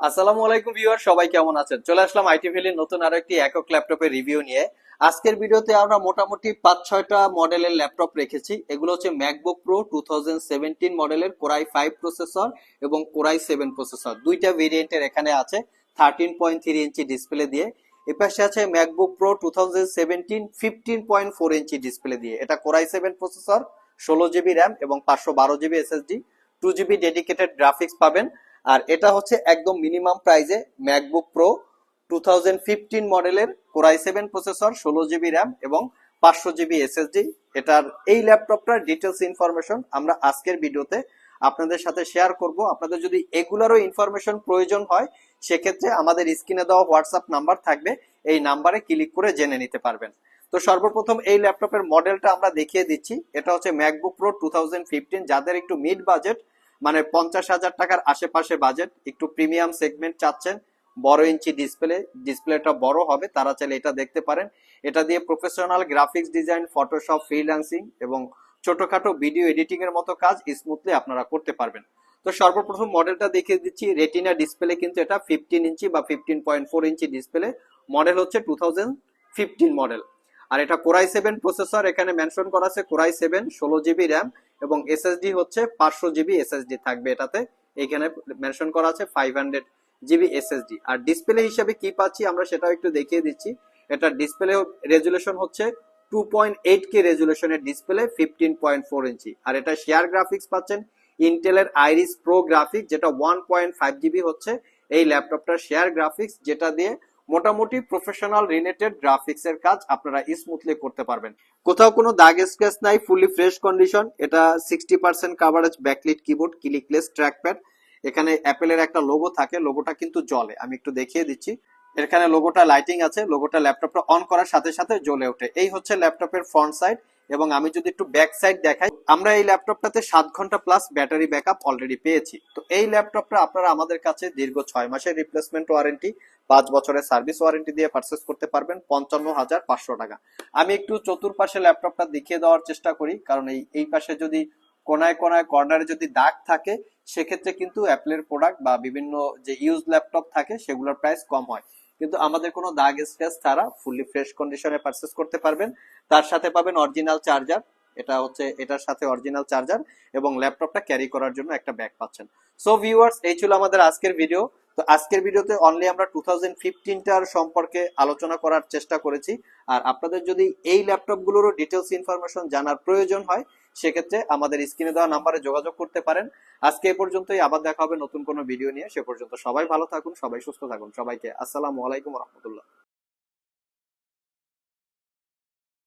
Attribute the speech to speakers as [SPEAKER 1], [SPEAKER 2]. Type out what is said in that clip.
[SPEAKER 1] আসসালামু আলাইকুম ভিউয়ার, সবাই কেমন আছেন? চলে আসলাম আইটি ভ্যালির নতুন আরও একটি একক ল্যাপটপের রিভিউ নিয়ে। আজকের ভিডিওতে আমরা মোটামুটি পাঁচ, ছয়টা মডেলের ল্যাপটপ রেখেছি। এগুলো হচ্ছে ম্যাকবুক প্রো টু মডেলের কোরাই ফাইভ প্রসেসর এবং কোরাই সেভেন প্রসেসর দুইটা ভেরিয়েন্টের এখানে আছে thirteen point three inch display দিয়ে। এপাশে আছে MacBook Pro two thousand seventeen fifteen point four inch display দিয়ে। এটা কোরাই সেভেন প্রসেসর ষোলো জিবি র্যাম এবং পাঁচশো বারো GB SSD two GB dedicated graphics পাবেন। আর এটা হচ্ছে একদম মিনিমাম প্রাইজে ম্যাকবুক প্রো টু মডেলের কোরাই সেভেন প্রসেসর ষোলো জিবি র্যাম এবং পাঁচশো জিবি এসএসডি এটার এই ল্যাপটপটার ডিটেলস ইনফরমেশন আমরা আজকের ভিডিওতে আপনাদের সাথে শেয়ার করব। আপনাদের যদি এগুলারও ইনফরমেশন প্রয়োজন হয়, সেক্ষেত্রে আমাদের স্ক্রিনে দেওয়া হোয়াটসঅ্যাপ নাম্বার থাকবে। এই নাম্বারে ক্লিক করে জেনে নিতে পারবেন। তো সর্বপ্রথম এই ল্যাপটপের মডেলটা আমরা দেখিয়ে দিচ্ছি। এটা হচ্ছে ম্যাকবুক প্রো টু যাদের একটু মিড বাজেট মানে পঞ্চাশ হাজার টাকার আশেপাশে বাজেট একটু প্রিমিয়াম সেগমেন্ট চাচ্ছেন, বড় ইঞ্চি ডিসপ্লে ডিসপ্লেটা বড় হবে, তারা চাইলে এটা দেখতে পারেন। এটা দিয়ে professional graphics design Photoshop freelancing এবং ছোটখাটো ভিডিও এডিটিং এর মতো কাজ স্মুথলি আপনারা করতে পারবেন। তো সর্বপ্রথম মডেলটা দেখিয়ে দিচ্ছি। রেটিনা ডিসপ্লে কিন্তু এটা ফিফটিন ইঞ্চি বা fifteen point four inch display model হচ্ছে টু থাউজেন্ড ফিফটিন মডেল আর এটা কোরাই সেভেন প্রসেসর এখানে মেনশন করা আছে কোরাই সেভেন ষোলো জিবি র্যাম এবং এসএসডি হচ্ছে পাঁচশো জিবি এসএসডি থাকবে এটাতে। এখানে মেনশন করা আছে ফাইভ হান্ড্রেড জিবি এসএসডি আর ডিসপ্লে হিসেবে কি পাচ্ছি আমরা সেটাও একটু দেখিয়ে দিচ্ছি। এটা ডিসপ্লে রেজুলেশন হচ্ছে two point eight K রেজুলেশনের display fifteen point four inch আর এটা শেয়ার গ্রাফিক্স পাচ্ছেন ইন্টেলের আইরিস প্রো গ্রাফিক্স যেটা ওয়ান পয়েন্ট ফাইভ জিবি হচ্ছে। এই ল্যাপটপটার শেয়ার গ্রাফিক্স যেটা দিয়ে মোটামুটি প্রফেশনাল রিলেটেড গ্রাফিক্স এর কাজ আপনারা স্মুথলি করতে পারবেন। কোথাও কোনো দাগ স্ক্র্যাচ নাই ফুলি ফ্রেশ কন্ডিশন এটা sixty percent coverage backlit keyboard clickless trackpad এখানে অ্যাপেলের একটা লোগো থাকে লোগোটা কিন্তু জ্বলে। আমি একটু দেখিয়ে দিচ্ছি। এখানে লোগোটা লাইটিং আছে লোগোটা ল্যাপটপটা অন করার সাথে সাথে জ্বলে ওঠে। এই হচ্ছে ল্যাপটপের ফ্রন্ট সাইড এবং আমি যদি একটু ব্যাক সাইড দেখাই, আমরা এই ল্যাপটপটাতে সাত ঘণ্টা প্লাস ব্যাটারি ব্যাকআপ অলরেডি পেয়েছি। তো এই ল্যাপটপটা আপনারা আমাদের কাছে দীর্ঘ ছয় মাসের রিপ্লেসমেন্ট ওয়ারেন্টি পাঁচ বছরের সার্ভিস ওয়ারেন্টি দিয়ে পারচেস করতে পারবেন পঞ্চান্ন হাজার পাঁচশো টাকা। আমি একটু চতুর্পাশে ল্যাপটপটা দেখিয়ে দেওয়ার চেষ্টা করি, কারণ এই এই পাশে যদি কোনায় কোনায় কর্নারে যদি দাগ থাকে, সেক্ষেত্রে কিন্তু অ্যাপলের প্রোডাক্ট বা বিভিন্ন যে ইউজ ল্যাপটপ থাকে, সেগুলোর প্রাইস কম হয়। কিন্তু আমাদের কোনো দাগ স্ক্র্যাচ ছাড়া ফুললি ফ্রেশ কন্ডিশনে পারচেস করতে পারবেন। তার সাথে পাবেন অরিজিনাল চার্জার এটা হচ্ছে, এটার সাথে অরিজিনাল চার্জার এবং ল্যাপটপটা ক্যারি করার জন্য একটা ব্যাগ পাচ্ছেন। সো ভিউয়ার্স এই ছিল আমাদের আজকের ভিডিও তো আজকের ভিডিওতে অনলি আমরা টু থাউজেন্ড সম্পর্কে আলোচনা করার চেষ্টা করেছি। আর আপনাদের যদি এই ল্যাপটপগুলোরও ডিটেলস ইনফরমেশন জানার প্রয়োজন হয় সেক্ষেত্রে আমাদের স্ক্রিনে দেওয়া নাম্বারে যোগাযোগ করতে পারেন। আজকে এ পর্যন্তই, আবার দেখা হবে নতুন কোনো ভিডিও নিয়ে। সে পর্যন্ত সবাই ভালো থাকুন, সবাই সুস্থ থাকুন। সবাইকে আসসালামু আলাইকুম রহমতুল্লাহ।